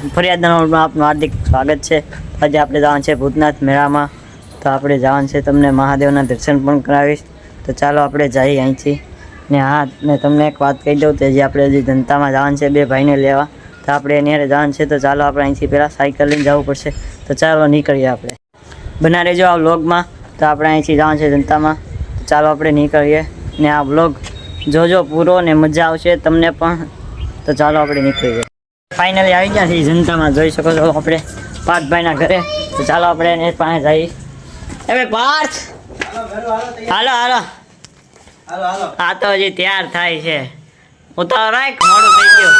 ફરિયાદમાં આપનું હાર્દિક સ્વાગત છે. આજે આપણે જવાનું છે ભૂતનાથ મેળામાં. તો આપણે જવાનું છે તમને મહાદેવના દર્શન પણ કરાવીશ. તો ચાલો આપણે જઈએ અહીંથી. ને હા, ને તમને એક વાત કહી દઉં કે જે આપણે હજી જનતામાં જવાનું છે બે ભાઈને લેવા. તો આપણે એની જવાનું છે તો ચાલો આપણે અહીંથી પહેલાં સાયકલ લઈને જવું પડશે. તો ચાલો નીકળીએ આપણે. બના રહેજો આ વ્લોગમાં. તો આપણે અહીંથી જવાનું છે જનતામાં. તો ચાલો આપણે નીકળીએ. ને આ વ્લોગ જોજો પૂરો ને મજા આવશે તમને પણ. તો ચાલો આપણે નીકળીએ. ફાઇનલી આવી ગયા છીએ જનતામાં જોઈ શકો છો આપણે પાર્થભાઈના ઘરે. તો ચાલો આપણે એને પાસે જઈએ. હવે પાર્થ! હાલો હાલો. આ તો હજી તૈયાર થાય છે. ઉતાવળ રાખ મોડું થઈ ગયું.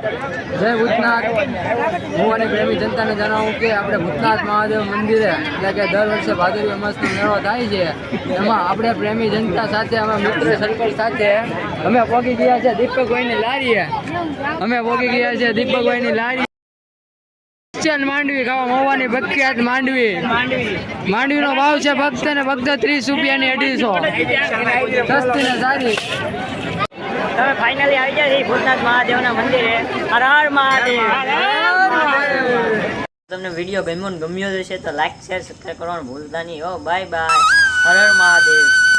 જય ભૂતનાથ. હું અને પ્રેમી જનતાને જણાવું કે આપણે ભૂતનાથ મહાદેવ મંદિરે, એટલે કે દર વર્ષે ભાદરવી અમાસનો મેળો થાય છે. એમાં આપણે પ્રેમી જનતા સાથે, અમે મિત્ર સર્કલ સાથે, અમે પોગી ગયા છે દીપકભાઈની લારીએ. અમે પોગી ગયા છે દીપકભાઈની લારી. ક્રિશ્ચિયન માંડવી ખાવા મોવાની પ્રખ્યાત માંડવી. માંડવીનો ભાવ છે ભક્ત ને ભક્ત ત્રીસ રૂપિયાની અઢીસો. સસ્તી ને સારી. તમે ફાઇનલી આવી ગયા છીએ ભૂતનાથ મહાદેવના મંદિરે. હર હર મહાદેવ. તમને વીડિયો ગમ્યો ને ગમ્યો હશે તો લાઈક શેર સબસ્ક્રાઈબ કરવાનું ભૂલતા નહીં. હો બાય બાય હર હર મહાદેવ.